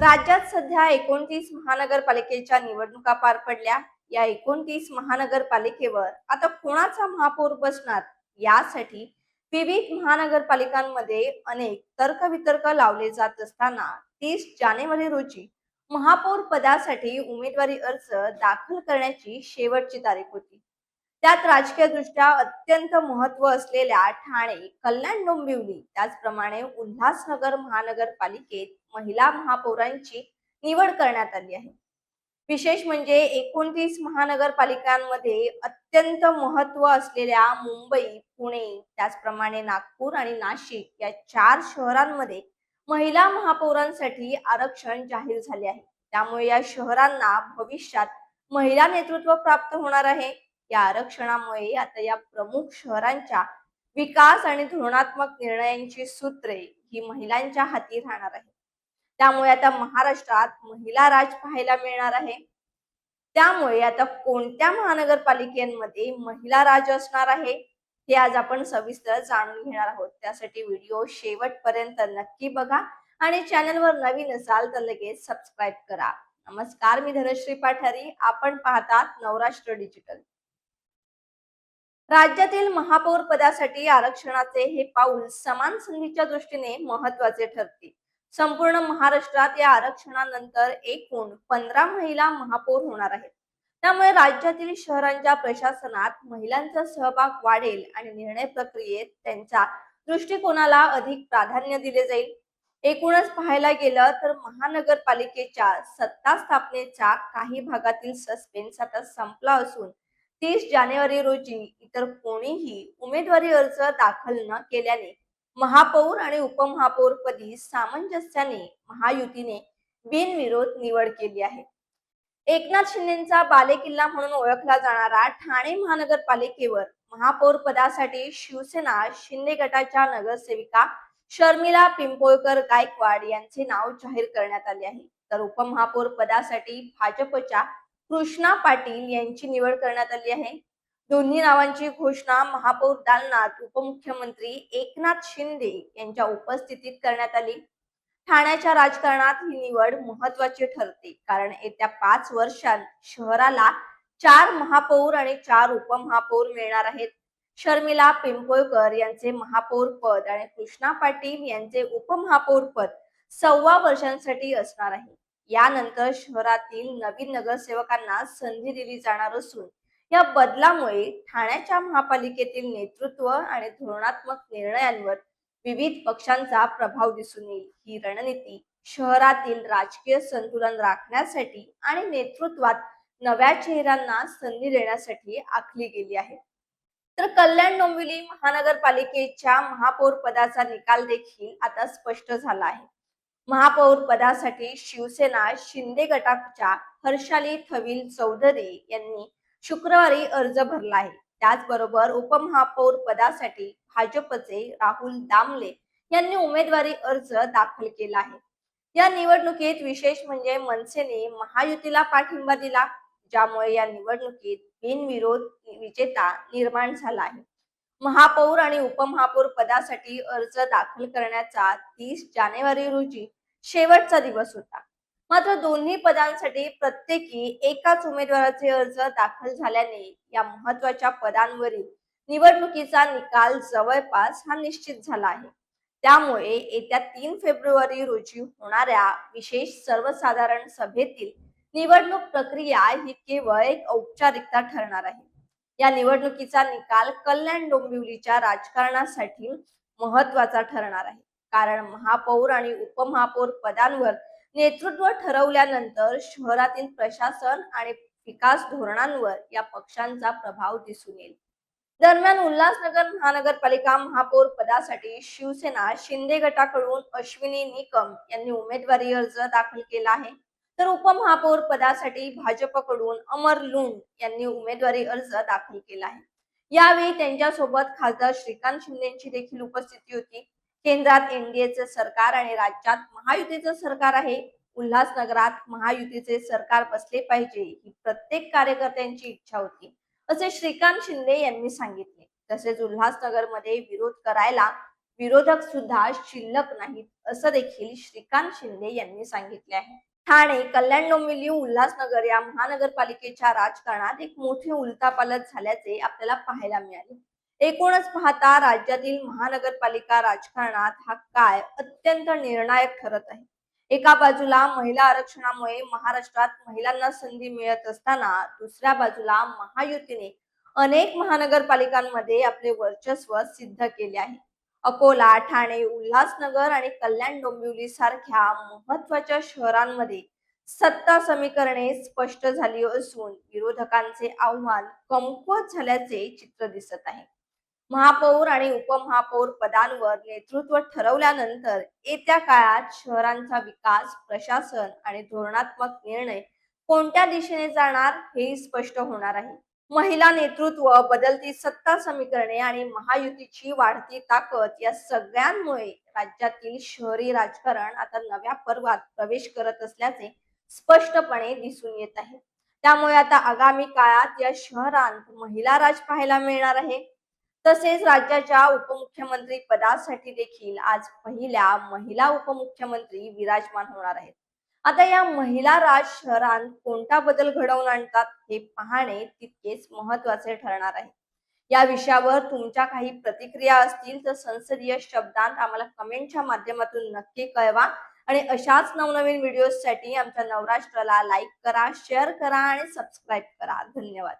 राज्यात सध्या एकोणतीस महानगरपालिकेच्या निवडणुका पार पडल्या. या एकोणतीस महानगरपालिकेवर आता कोणाचा महापौर बसणार यासाठी विविध महानगरपालिकांमध्ये अनेक तर्कवितर्क लावले जात असताना तीस जानेवारी रोजी महापौर पदासाठी उमेदवारी अर्ज दाखल करण्याची शेवटची तारीख होती. त्यात राजकीय दृष्ट्या अत्यंत महत्त्व असलेल्या ठाणे कल्याण डोंबिवली त्याचप्रमाणे उल्हासनगर महानगरपालिकेत महिला महापौरांची निवड करण्यात आली आहे. विशेष म्हणजे एकोणतीस महानगरपालिकांमध्ये अत्यंत महत्त्व असलेल्या मुंबई पुणे त्याचप्रमाणे नागपूर आणि नाशिक या चार शहरांमध्ये महिला महापौरांसाठी आरक्षण जाहीर झाले आहे. त्यामुळे या शहरांना भविष्यात महिला नेतृत्व प्राप्त होणार आहे. या आरक्षणामुळे आता या प्रमुख शहरांच्या विकास आणि धोरणात्मक निर्णयांची सूत्रे ही महिलांच्या हाती राहणार आहे त्यामुळे आता महाराष्ट्रात महिला राज पाहायला मिळणार आहे. त्यामुळे आता कोणत्या महानगरपालिकेमध्ये महिला राज असणार आहे हे आज आपण सविस्तर जाणून घेणार आहोत. त्यासाठी व्हिडिओ शेवटपर्यंत नक्की बघा आणि चॅनलवर नवीन असाल तर लगेच सबस्क्राईब करा. नमस्कार मी धनश्री पाठारी. आपण पाहतात नवराष्ट्र डिजिटल. राज्यातील महापौर पदासाठी आरक्षणाचे हे पाऊल समान संधीच्या दृष्टीने महत्त्वाचे ठरते. संपूर्ण महाराष्ट्रात या आरक्षणानंतर एकूण पंधरा महिला महापौर होणार आहेत. त्यामुळे राज्यातील शहरांच्या प्रशासनात महिलांचा सहभाग वाढेल आणि निर्णय प्रक्रियेत त्यांच्या दृष्टिकोनाला अधिक प्राधान्य दिले जाईल. एकूणच पाहायला गेलं तर महानगरपालिकेच्या सत्ता स्थापनेचा काही भागातील सस्पेन्स आता संपला असून तीस जानेवारी रोजी इतर कोणीही उमेदवारी अर्ज दाखल न केल्याने महापौर आणि उपमहापौर पदी सामंजस्याने महायुतीने बिनविरोध निवड केली आहे. एकनाथ शिंदेचा बालेकिल्ला म्हणून ओळखला जाणारा ठाणे महानगरपालिकेवर महापौर पदासाठी शिवसेना शिंदे गटाच्या नगरसेविका शर्मिला पिंपोळकर गायकवाड यांचे नाव जाहीर करण्यात आले आहे. तर उपमहापौर पदासाठी भाजपच्या कृष्णा पाटील यांची निवड करण्यात आली आहे. दोन्ही नावांची घोषणा महापौर दालनात उपमुख्यमंत्री एकनाथ शिंदे यांच्या उपस्थितीत करण्यात आली. ठाण्याच्या राजकारणात ही निवड महत्वाची ठरते कारण येत्या पाच वर्षात शहराला चार महापौर आणि चार उपमहापौर मिळणार आहेत. शर्मिला पिंपोळकर यांचे महापौर पद आणि कृष्णा पाटील यांचे उपमहापौर पद सव्वा वर्षांसाठी असणार आहे. यानंतर शहरातील नवीन नगरसेवकांना संधी दिली जाणार असून या बदलामुळे ठाण्याच्या महापालिकेतील नेतृत्व आणि धोरणात्मक निर्णयांवर विविध पक्षांचा प्रभाव दिसून येईल. ही रणनीती शहरातील राजकीय संतुलन राखण्यासाठी आणि नेतृत्वात नव्या चेहऱ्यांना संधी देण्यासाठी आखली गेली आहे. तर कल्याण डोंबिवली महानगरपालिकेच्या महापौर पदाचा निकाल देखील आता स्पष्ट झाला आहे. महापौर पदासाठी शिवसेना शिंदे गटाच्या हर्षाली थविल चौधरी यांनी शुक्रवारी अर्ज भरला आहे. त्याचबरोबर उपमहापौर पदासाठी भाजपचे राहुल दामले यांनी उमेदवारी अर्ज दाखल केला आहे. या निवडणुकीत विशेष म्हणजे मनसेने महायुतीला पाठिंबा दिला ज्यामुळे या निवडणुकीत बिनविरोध विजेता निर्माण झाला आहे. महापौर आणि उपमहापौर पदासाठी अर्ज दाखल करण्याचा तीस जानेवारी रोजी शेवटचा दिवस होता. मात्र दोन्ही पदांसाठी प्रत्येकी एकाच उमेदवाराचे अर्ज दाखल झाल्याने या महत्त्वाच्या पदांवरील निवडणुकीचा निकाल जवळपास हा निश्चित झाला आहे. त्यामुळे येत्या तीन फेब्रुवारी रोजी होणाऱ्या विशेष सर्वसाधारण सभेतील निवडणूक प्रक्रिया ही केवळ एक औपचारिकता ठरणार आहे. या निवडणुकीचा निकाल कल्याण डोंबिवलीच्या राजकारणासाठी महत्त्वाचा ठरणार आहे. कारण महापौर आणि उपमहापौर पदांवर नेतृत्व ठरवल्यानंतर शहरातील प्रशासन आणि विकास धोरणांवर या पक्षांचा प्रभाव दिसून येईल. दरम्यान उल्हासनगर महानगरपालिका महापौर पदासाठी शिवसेना शिंदे गटाकडून अश्विनी निकम यांनी उमेदवारी अर्ज दाखल केला आहे. तर उपमहापौर पदासाठी भाजपकडून अमर लुंड यांनी उमेदवारी अर्ज दाखल केला आहे. यावेळी त्यांच्यासोबत खासदार श्रीकांत शिंदेची देखील उपस्थिती होती. केंद्रात एनडीएचं सरकार आणि राज्यात महायुतीचं सरकार आहे. उल्हासनगरात महायुतीचे सरकार बसले पाहिजे ही प्रत्येक कार्यकर्त्यांची इच्छा होती असे श्रीकांत शिंदे यांनी सांगितले. तसेच उल्हासनगरमध्ये विरोध करायला विरोधक सुद्धा शिल्लक नाहीत असं देखील श्रीकांत शिंदे यांनी सांगितले आहे. ठाणे कल्याण डोंबिवली उल्हासनगर या महानगरपालिकेच्या राजकारणात एक मोठी उलटापालट झाल्याचे आपल्याला पाहायला मिळाले. एकूणच पाहता राज्यातील महानगरपालिका राजकारणात हा काय अत्यंत निर्णायक ठरत आहे. एका बाजूला महिला आरक्षणामुळे महाराष्ट्रात महिलांना संधी मिळत असताना दुसऱ्या बाजूला महायुतीने अनेक महानगरपालिकांमध्ये आपले वर्चस्व सिद्ध केले आहे. अकोला ठाणे उल्हासनगर आणि कल्याण डोंबिवली सारख्या महत्त्वाच्या शहरांमध्ये सत्ता समीकरणे स्पष्ट झाली असून विरोधकांचे आव्हान कमकुवत झाल्याचे चित्र दिसत आहे. महापौर आणि उपमहापौर पदांवर नेतृत्व ठरवल्यानंतर येत्या काळात शहरांचा विकास प्रशासन आणि धोरणात्मक निर्णय कोणत्या दिशेने जाणार हे स्पष्ट होणार आहे. महिला नेतृत्व बदलती सत्ता समीकरणे आणि महायुतीची वाढती ताकद या सगळ्यांमुळे राज्यातील शहरी राजकारण आता नव्या पर्वात प्रवेश करत असल्याचे स्पष्टपणे दिसून येत आहे. त्यामुळे आता आगामी काळात या शहरांत महिला राज पाहायला मिळणार आहे. तसेच राज्याच्या उपमुख्यमंत्री पदासाठी देखील आज पहिल्या महिला उपमुख्यमंत्री विराजमान होणार आहेत. आता या महिला राज शहरात कोणता बदल घडवून आणतात हे पाहणे तितकेच महत्त्वाचे ठरणार आहे. या विषयावर तुमच्या काही प्रतिक्रिया असतील तर संसदीय शब्दांत आम्हाला कमेंटच्या माध्यमातून नक्की कळवा आणि अशाच नवनवीन व्हिडिओसाठी आमच्या नवराष्ट्राला लाईक करा शेअर करा आणि सबस्क्राईब करा. धन्यवाद.